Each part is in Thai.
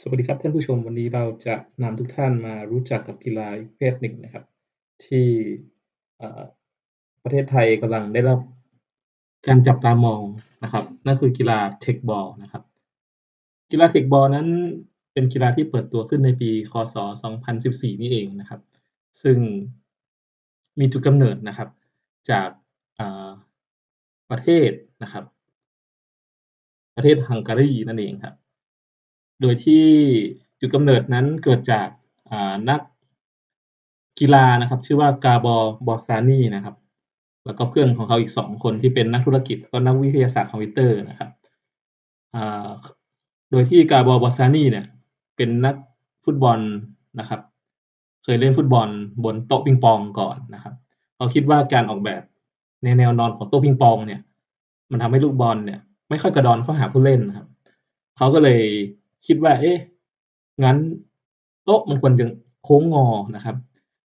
สวัสดีครับท่านผู้ชมวันนี้เราจะนำทุกท่านมารู้จักกับกีฬาอีกประเภทหนึ่งนะครับ ที่ประเทศไทยกำลังได้รับการจับตามองนะครับนั่นคือกีฬาเทคบอลนะครับ กีฬาเทคบอลนั้นเป็นกีฬาที่เปิดตัวขึ้นในปี คศ 2014 นี่เองนะครับ ซึ่งมีจุดกำเนิดนะครับ จากประเทศนะครับ ประเทศฮังการีนั่นเองครับ โดยที่จุดกำเนิดนั้นเกิดจากนักกีฬานะครับ ชื่อว่ากาบอ บอซานีนะครับ แล้วก็เพื่อนของเขาอีกสองคนที่เป็นนักธุรกิจก็นักวิทยาศาสตร์คอมพิวเตอร์นะครับโดยที่กาบอ บอซานีเนี่ยเป็นนักฟุตบอลนะครับ เคยเล่นฟุตบอลบนโต๊ะปิงปองก่อนนะครับเขาคิดว่าการออกแบบในแนวนอนของโต๊ะปิงปองเนี่ย มันทำให้ลูกบอลเนี่ย ไม่ค่อยกระดอนเข้าหาผู้เล่นนะครับเขาก็เลย คิดว่า เอ๊ะงั้นโต๊ะมันควรจะโค้งงอนะครับ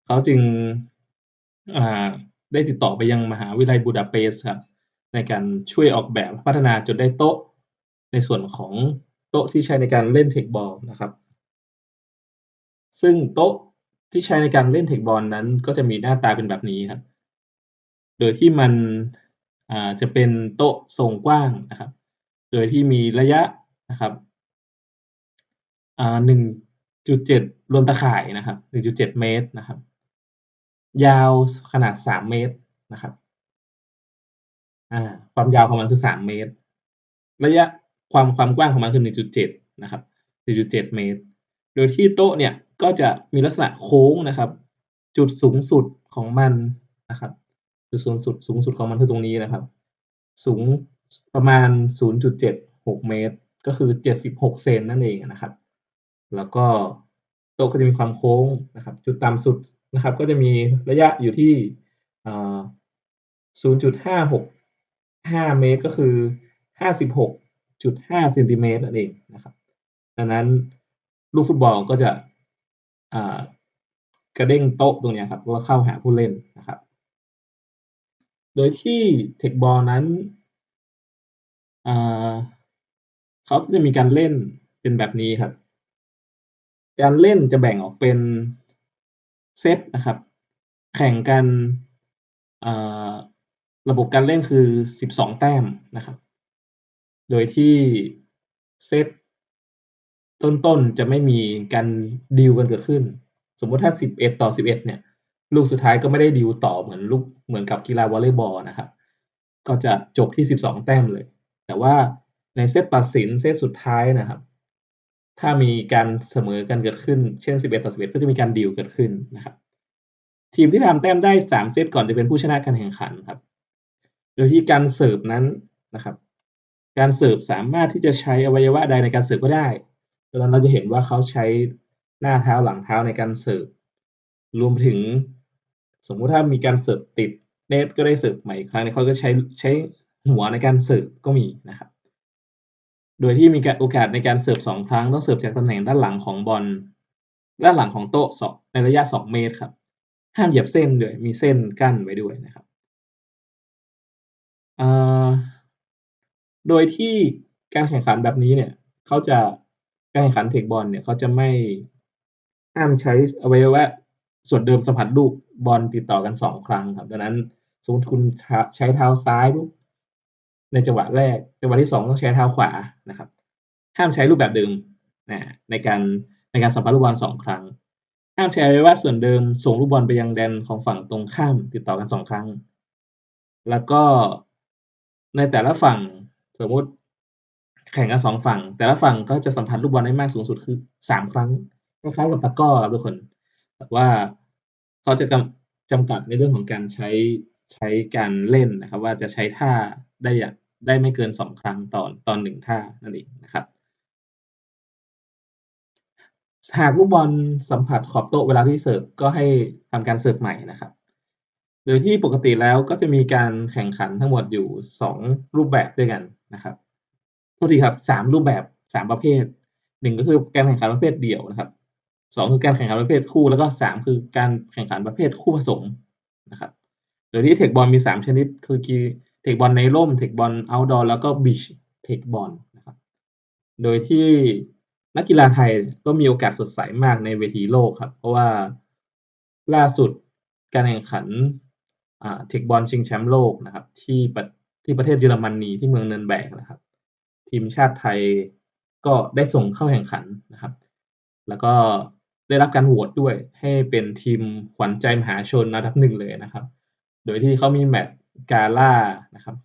เขาจึงได้ติดต่อไปยังมหาวิทยาลัยบูดาเปสต์ครับในการช่วยออกแบบพัฒนาจนได้โต๊ะ ในส่วนของโต๊ะที่ใช้ในการเล่นเทคบอลนะครับ ซึ่งโต๊ะที่ใช้ในการเล่นเทคบอลนั้น ก็จะมีหน้าตาเป็นแบบนี้ครับ โดยที่มันจะเป็นโต๊ะทรงกว้างนะครับ โดยที่มีระยะนะครับ หนึ่งจุดเจ็ดรวมตะข่ายนะครับหนึ่งจุดเจ็ดเมตรนะครับ ยาวขนาดสามเมตรนะครับความยาวของมันคือสามเมตร ระยะความความกว้างของมันคือหนึ่งจุดเจ็ดนะครับหนึ่งจุดเจ็ดเมตร โดยที่โต๊ะเนี่ยก็จะมีลักษณะโค้งนะครับ จุดสูงสุดของมันนะครับจุดสูงสุดสูงสุดของมันคือตรงนี้นะครับ สูงประมาณ 0.76 เมตร ก็คือ 76 เซนนั่นเองนะครับ แล้วก็โต๊ะก็จะมีความโค้งนะครับ จุดต่ำสุดนะครับ ก็จะมีระยะอยู่ที่ 0.565 เมตร ก็คือ 56.5เซนติเมตรนั่นเองนะครับ ดังนั้นลูกฟุตบอลก็จะกระเด้งโต๊ะตรงนี้ครับแล้วเข้าหาผู้เล่นนะครับ โดยที่เทคบอลนั้นเขาจะมีการเล่นเป็นแบบนี้ครับ การเล่นจะแบ่งออกเป็นเซตนะครับ แข่งกันระบบการเล่นคือ 12 แต้มนะครับ โดยที่เซตต้นๆ จะไม่มีการดีลกันเกิดขึ้น สมมติถ้า 11 ต่อ 11 เนี่ย ลูกสุดท้ายก็ไม่ได้ดีลต่อเหมือนลูกเหมือนกับกีฬาวอลเลย์บอลนะครับ ก็จะจบที่ 12 แต้มเลย แต่ว่าในเซตตัดสินเซตสุดท้ายนะครับ ถ้ามีการเสมอกันเกิดขึ้น เช่น 11 ต่อ 11 ก็จะมีการดีลเกิดขึ้นนะครับ ทีมที่ทำแต้มได้ 3 เซตก่อนจะเป็นผู้ชนะการแข่งขันครับ โดยที่การเสิร์ฟนั้นนะครับ การเสิร์ฟสามารถที่จะใช้อวัยวะใดในการเสิร์ฟก็ได้ดังนั้นเราจะเห็นว่าเขาใช้หน้าเท้าหลังเท้าในการเสิร์ฟ รวมถึง สมมุติถ้ามีการเสิร์ฟติดเนตก็ได้เสิร์ฟใหม่ครั้งนี้เขาก็ใช้ใช้หัวในการเสิร์ฟก็มีนะครับ โดยที่มีโอกาสในการเสิร์ฟสองครั้งต้องเสิร์ฟจากตำแหน่งด้านหลังของบอลด้านหลังของโต๊ะสองในระยะสองเมตรครับ ห้ามเหยียบเส้นด้วยมีเส้นกั้นไว้ด้วยนะครับโดยที่การแข่งขันแบบนี้เนี่ยเขาจะการแข่งขันเทคบอลเนี่ยเขาจะไม่ห้ามใช้อวัยวะส่วนเดิมสัมผัสลูกบอลติดต่อกันสองครั้งครับดังนั้นสมมติคุณใช้เท้าซ้ายปุ๊บ ในจังหวะแรก จังหวะที่สองต้องใช้เท้าขวานะครับ ห้ามใช้รูปแบบเดิมนะในการในการสัมผัสลูกบอลสองครั้ง ห้ามใช้ไว้ว่าส่วนเดิมส่งลูกบอลไปยังแดนของฝั่งตรงข้ามติดต่อกันสองครั้ง แล้วก็ในแต่ละฝั่งสมมติแข่งกันสองฝั่ง แต่ละฝั่งก็จะสัมผัสลูกบอลได้มากสูงสุดคือสามครั้งคล้ายๆกับตะก้อครับทุกคน แต่ว่าเขาจะจำกัดในเรื่องของการใช้ ใช้การเล่นนะครับ ว่าจะใช้ท่าได้อย่างได้ไม่เกินสองครั้งต่อตอนหนึ่งท่านั่นเองนะครับ หากลูกบอลสัมผัสขอบโต๊ะเวลาที่เสิร์ฟก็ให้ทำการเสิร์ฟใหม่นะครับ โดยที่ปกติแล้วก็จะมีการแข่งขันทั้งหมดอยู่สองรูปแบบด้วยกันนะครับโทษทีครับสามรูปแบบสามประเภทหนึ่งก็คือการแข่งขันประเภทเดี่ยวนะครับสองคือการแข่งขันประเภทคู่ แล้วก็สามคือการแข่งขันประเภทคู่ผสมนะครับ โดยที่เทคบอลมีสามชนิด คือเทคบอลในร่ม เทคบอลเอาท์ดอร์แล้วก็บีชเทคบอลนะครับ โดยที่นักกีฬาไทยก็มีโอกาสสดใสมากในเวทีโลกครับ เพราะว่าล่าสุดการแข่งขันเทคบอลชิงแชมป์โลกนะครับ ที่ที่ประเทศเยอรมนีที่เมืองเนินแบกนะครับ ทีมชาติไทยก็ได้ส่งเข้าแข่งขันนะครับ แล้วก็ได้รับการโหวตด้วยให้เป็นทีมขวัญใจมหาชนระดับหนึ่งเลยนะครับ โดยที่เขามีแมตช์กาล่านะครับ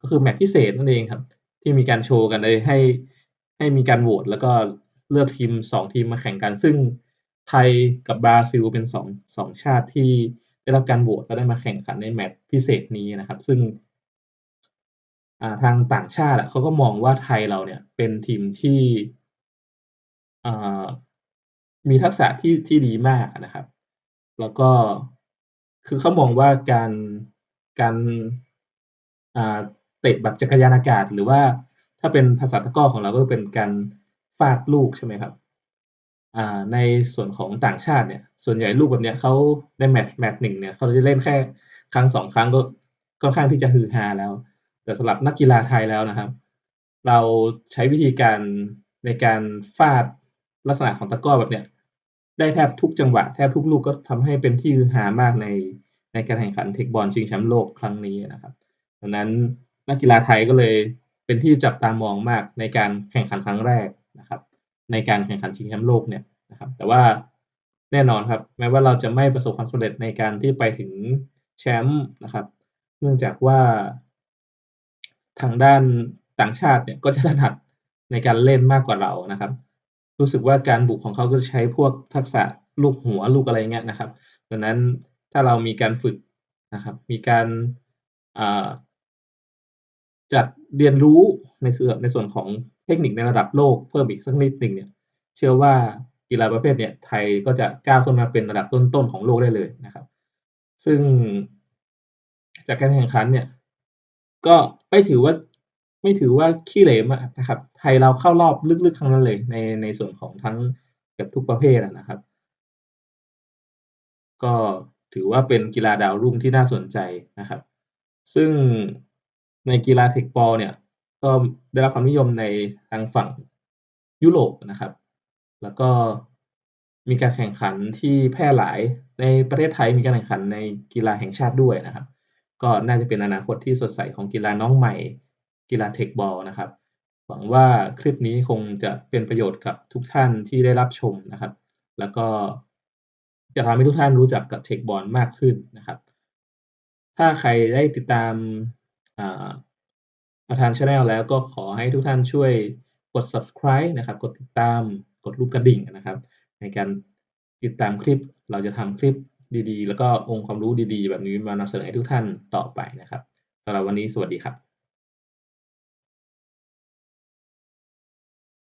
ก็คือแมตช์พิเศษนั่นเองครับ ที่มีการโชว์กันเลยให้ให้มีการโหวตแล้วก็เลือกทีมสองทีมมาแข่งกัน ซึ่งไทยกับบราซิลเป็นสองสองชาติที่ได้รับการโหวตและได้มาแข่งขันในแมตช์พิเศษนี้นะครับ ซึ่งทางต่างชาติเขาก็มองว่าไทยเราเนี่ยเป็นทีมที่มีทักษะที่ที่ดีมากนะครับ แล้วก็ คือเขามองว่าการการเตะแบบจักรยานอากาศ หรือว่าถ้าเป็นภาษาตะก้อของเราก็เป็นการฟาดลูกใช่ไหมครับในส่วนของต่างชาติเนี่ย ส่วนใหญ่ลูกแบบเนี้ยเขาในแมตช์แมตช์หนึ่งเนี่ยเขาจะเล่นแค่ครั้งสองครั้งก็ค่อนข้างที่จะฮือฮาแล้ว แต่สำหรับนักกีฬาไทยแล้วนะครับ เราใช้วิธีการในการฟาดลักษณะของตะก้อแบบเนี้ย ได้แทบทุกจังหวะ แทบทุกลูกก็ทำให้เป็นที่ฮือฮามากในในการแข่งขันเทคบอลชิงแชมป์โลกครั้งนี้นะครับดังนั้นนักกีฬาไทยก็เลยเป็นที่จับตามองมากในการแข่งขันครั้งแรกนะครับ ในการแข่งขันชิงแชมป์โลกเนี่ยนะครับ แต่ว่าแน่นอนครับ แม้ว่าเราจะไม่ประสบความสำเร็จในการที่ไปถึงแชมป์นะครับ เนื่องจากว่าทางด้านต่างชาติเนี่ยก็จะถนัดในการเล่นมากกว่าเรานะครับ รู้สึกว่าการบุกของเขาก็จะใช้พวกทักษะลูกหัวลูกอะไรเงี้ยนะครับดังนั้นถ้าเรามีการฝึกนะครับ มีการจัดเรียนรู้ในส่วนในส่วนของเทคนิคในระดับโลกเพิ่มอีกสักนิดหนึ่งเนี่ย เชื่อว่ากีฬาประเภทเนี่ยไทยก็จะก้าวขึ้นมาเป็นระดับต้นๆของโลกได้เลยนะครับ ซึ่งจากการแข่งขันเนี่ย ก็ไม่ถือว่า ไม่ถือว่าขี้เหร่มากนะครับ ไทยเราเข้ารอบลึกๆครั้งนั้นเลยในในส่วนของทั้งเกือบทุกประเภทนะครับ ก็ถือว่าเป็นกีฬาดาวรุ่งที่น่าสนใจนะครับ ซึ่งในกีฬาเทคบอลเนี่ยก็ได้รับความนิยมในทางฝั่งยุโรปนะครับ แล้วก็มีการแข่งขันที่แพร่หลายในประเทศไทยมีการแข่งขันในกีฬาแห่งชาติด้วยนะครับ ก็น่าจะเป็นอนาคตที่สดใสของกีฬาน้องใหม่ กีฬาเทคบอลนะครับ หวังว่าคลิปนี้คงจะเป็นประโยชน์กับทุกท่านที่ได้รับชมนะครับ แล้วก็จะทำให้ทุกท่านรู้จักกับเทคบอลมากขึ้นนะครับ ถ้าใครได้ติดตามประธานช anel แล้วก็ขอให้ทุกท่านช่วยกด subscribe นะครับ กดติดตาม กดรูปกระดิ่งนะครับ ในการติดตามคลิป เราจะทำคลิปดีๆ แล้วก็องค์ความรู้ดีๆ แบบนี้มานำเสนอให้ทุกท่านต่อไปนะครับสำหรับวันนี้สวัสดีครับ